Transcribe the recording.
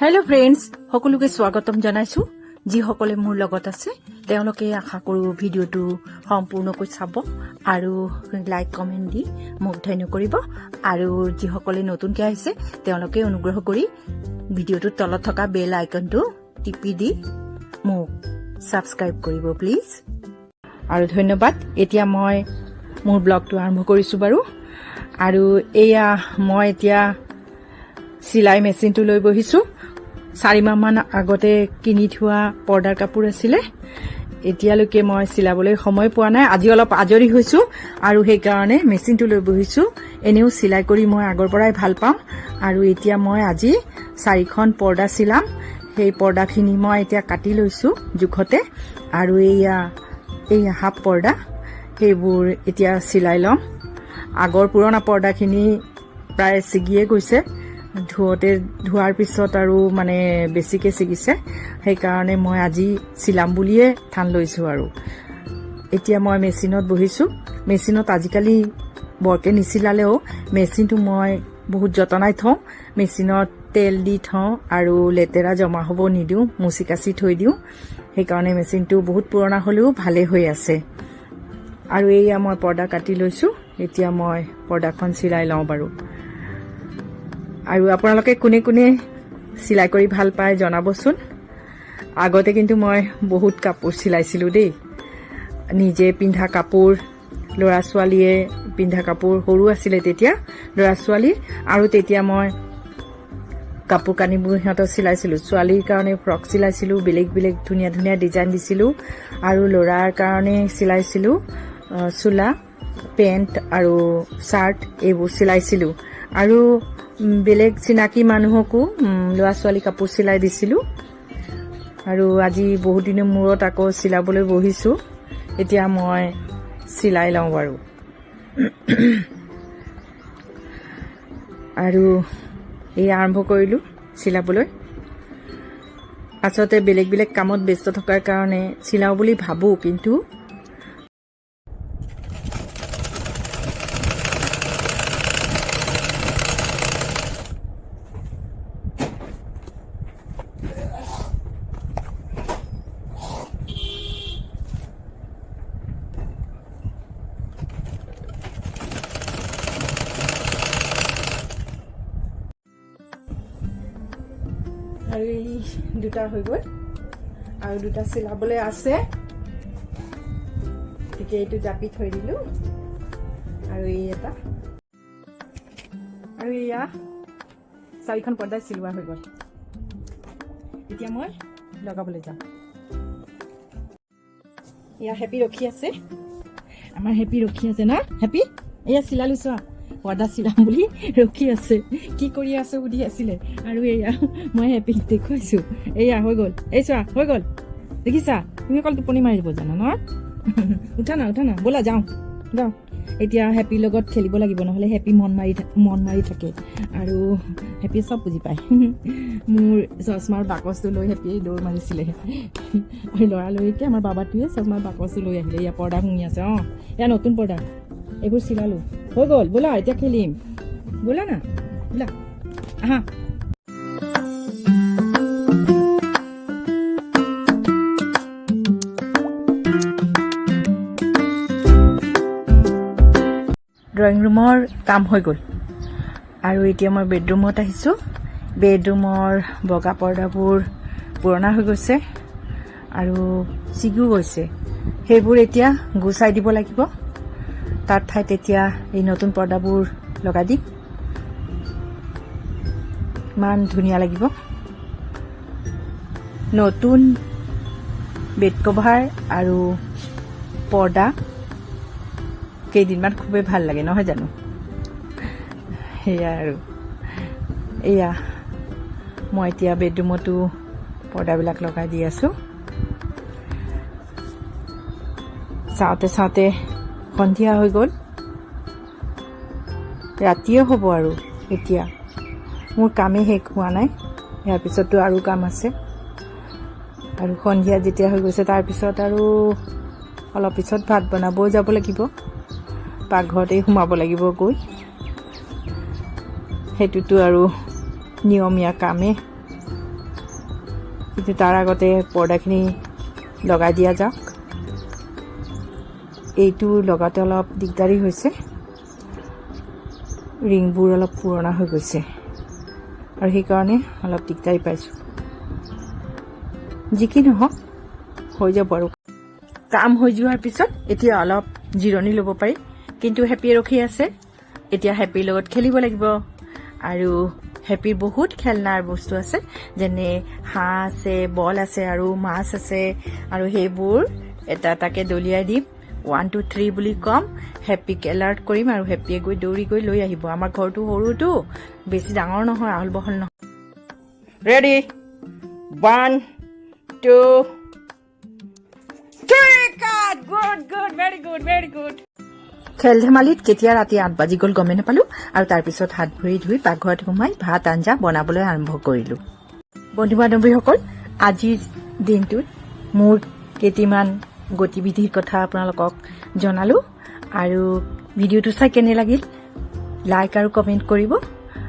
Hello' friends সকলোকে স্বাগতম জনাইছো। যিসকলে মোৰ লগত আছে তেওঁলোকে আশা কৰোঁ ভিডিঅ'টো সম্পূৰ্ণকৈ চাব আৰু লাইক কমেণ্ট দি মোক ধন্য কৰিব। আৰু যিসকলে নতুনকৈ আহিছে তেওঁলোকে অনুগ্ৰহ কৰি ভিডিঅ'টোৰ তলত থকা বেল আইকনটো টিপি দি মোক ছাবস্ক্ৰাইব কৰিব প্লিজ আৰু ধন্যবাদ। এতিয়া মই মোৰ ব্লগটো আৰম্ভ কৰিছোঁ বাৰু। আৰু এয়া মই এতিয়া চিলাই মেচিনটো লৈ বহিছোঁ। চাৰিমাহমান আগতে কিনি থোৱা পৰ্দাৰ কাপোৰ আছিলে। এতিয়ালৈকে মই চিলাবলৈ সময় পোৱা নাই। আজি অলপ আজৰি হৈছোঁ আৰু সেইকাৰণে মেচিনটো লৈ বহিছোঁ। এনেও চিলাই কৰি মই আগৰ পৰাই ভালো পাওঁ। আৰু এতিয়া মই আজি চাৰিখন পৰ্দা চিলাম। সেই পৰ্দাখিনি মই এতিয়া কাটি লৈছোঁ জোখতে। আৰু এইয়া এই হাফ পৰ্দা। সেইবোৰ এতিয়া চিলাই ল'ম। আগৰ পুৰণা পৰ্দাখিনি প্ৰায় ছিগিয়ে গৈছে। ধুৱতে ধোৱাৰ পিছত আৰু মানে বেছিকৈ ছিগিছে। সেইকাৰণে মই আজি চিলাম বুলিয়ে ঠান লৈছোঁ আৰু। এতিয়া মই মেচিনত বহিছোঁ। মেচিনত আজিকালি বৰকৈ নিচিলালেও মেচিনটো মই বহুত যতনাই থওঁ। মেচিনত তেল দি থওঁ আৰু লেতেৰা জমা হ'ব নিদিওঁ, মুচি কাচি থৈ দিওঁ। সেইকাৰণে মেচিনটো বহুত পুৰণা হ'লেও ভালেই হৈ আছে। আৰু এইয়া মই পৰ্দা কাটি লৈছোঁ। এতিয়া মই পৰ্দাখন চিলাই লওঁ বাৰু। আৰু আপোনালোকে কোনে কোনে চিলাই কৰি ভালো পায় জনাবচোন। আগতে কিন্তু মই বহুত কাপোৰ চিলাইছিলোঁ দেই। নিজে পিন্ধা কাপোৰ, ল'ৰা ছোৱালীয়ে পিন্ধা কাপোৰ সৰু আছিলে তেতিয়া, ল'ৰা ছোৱালী, আৰু তেতিয়া মই কাপোৰ কানিবোৰ সিহঁতক চিলাইছিলোঁ। ছোৱালীৰ কাৰণে ফ্ৰক চিলাইছিলোঁ, বেলেগ বেলেগ ধুনীয়া ধুনীয়া ডিজাইন দিছিলোঁ, আৰু ল'ৰাৰ কাৰণে চিলাইছিলোঁ চোলা, পেণ্ট আৰু চাৰ্ট এইবোৰ চিলাইছিলোঁ। আৰু বেলেগ চিনাকি মানুহকো ল'ৰা ছোৱালী কাপোৰ চিলাই দিছিলোঁ। আৰু আজি বহুত দিনৰ মূৰত আকৌ চিলাবলৈ বহিছোঁ। এতিয়া মই চিলাই লওঁ বাৰু। আৰু এই আৰম্ভ কৰিলোঁ চিলাবলৈ। আচলতে বেলেগ বেলেগ কামত ব্যস্ত থকাৰ কাৰণে চিলাওঁ বুলি ভাবোঁ, কিন্তু আৰু এই দুটা হৈ গ'ল। আৰু দুটা চিলাবলৈ আছে। গতিকে এইটো জাপি থৈ দিলোঁ। আৰু এই এটা। আৰু এয়া চাৰিখন পৰ্দা চিলোৱা হৈ গ'ল। এতিয়া মই লগাবলৈ যাম। এয়া হেপী ৰখি আছে। আমাৰ হেপী ৰখি আছে না? হেপী, এয়া চিলালো চোৱা। চিলাম বুলি ৰখি আছে। কি কৰি আছো সুধি আছিলে? আৰু এয়া, মই হেপীক দেখুৱাইছো এয়া হৈ গ'ল। এই চোৱা, হৈ গ'ল। দেখিছা? তুমি অকল টোপনি মাৰিব জানা ন? উঠা না উঠা না। ব'লা, যাওঁ। যাওঁ। এতিয়া হেপীৰ লগত খেলিব লাগিব, নহ'লে হেপী মন মাৰি মন মাৰি থাকে। আৰু হেপীয়ে চব বুজি পায়। মোৰ চশমাৰ বাকচটো লৈ হেপীয়ে দৌৰ মাৰিছিলে। আৰু ল'ৰালৰিকৈ আমাৰ বাবাটোৱে চশমাৰ বাকচটো লৈ আহিলে। এয়া পৰ্দা শুনি আছে, অঁ। এয়া নতুন পৰ্দা। এইবোৰ চিলালোঁ হৈ গ'ল ব'লা এতিয়া খেলিম। ব'লা না ব'লা। আহা। ড্ৰয়িং ৰুমৰ কাম হৈ গ'ল। আৰু এতিয়া মই বেডৰুমত আহিছোঁ। বেডৰুমৰ বগা পৰ্দাবোৰ পুৰণা হৈ গৈছে আৰু ছিগিও গৈছে। সেইবোৰ এতিয়া গুচাই দিব লাগিব। তাৰ ঠাইত এতিয়া এই নতুন পৰ্দাবোৰ লগাই দিম। ইমান ধুনীয়া লাগিব। নতুন বেড কভাৰ আৰু পৰ্দা কেইদিনমান খুবেই ভালো লাগে, নহয় জানো? সেয়া আৰু। এয়া, মই এতিয়া বেডৰুমতো পৰ্দাবিলাক লগাই দি আছোঁ। চাওঁতে চাওঁতে সন্ধিয়া হৈ গ'ল। ৰাতিয়ে হ'ব আৰু এতিয়া। মোৰ কামেই শেষ হোৱা নাই। ইয়াৰ পিছতো আৰু কাম আছে। আৰু সন্ধিয়া যেতিয়া হৈ গৈছে তাৰপিছত আৰু অলপ পিছত ভাত বনাবও যাব লাগিব। পাকঘৰতেই সোমাব লাগিব গৈ। সেইটোতো আৰু নিয়মীয়া কামেই। কিন্তু তাৰ আগতে পৰ্দাখিনি লগাই দিয়া যাওক। এইটো লগাওঁতে অলপ দিগদাৰী হৈছে। ৰিংবোৰ অলপ পুৰণা হৈ গৈছে। আৰু সেইকাৰণে অলপ দিগদাৰী পাইছোঁ। যি কি নহওক, হৈ যাব আৰু। কাম হৈ যোৱাৰ পিছত এতিয়া অলপ জিৰণি ল'ব পাৰি। কিন্তু হেপী ৰখি আছে। এতিয়া হেপীৰ লগত খেলিব লাগিব। আৰু হেপীৰ বহুত খেলনাৰ বস্তু আছে। যেনে হাঁহ আছে, বল আছে আৰু মাছ আছে। আৰু সেইবোৰ এটা এটাকে দলিয়াই দিম ওৱান টু থ্ৰী বুলি ক'ম। হেপীক এলাৰ্ট কৰিম আৰু হেপীয়ে গৈ দৌৰি গৈ লৈ আহিব। আমাৰ ঘৰটো সৰুটো। বেছি ডাঙৰ নহয়, আহল বহল নহয়। ৰেডি ওৱান টু খেল ধেমালিত কেতিয়া ৰাতি আঠ বাজি গ'ল গমেই নাপালো আৰু তাৰপিছত হাত ভৰি ধুই পাকঘৰত সোমাই ভাত, আঞ্জা বনাবলৈ আৰম্ভ কৰিলো। বন্ধু বান্ধৱীসকল আজিৰ দিনটোত মোৰ কেইটিমান গতিবিধিৰ কথা আপোনালোকক জনালোঁ। আৰু ভিডিঅ'টো চাই কেনে লাগিল লাইক আৰু কমেণ্ট কৰিব।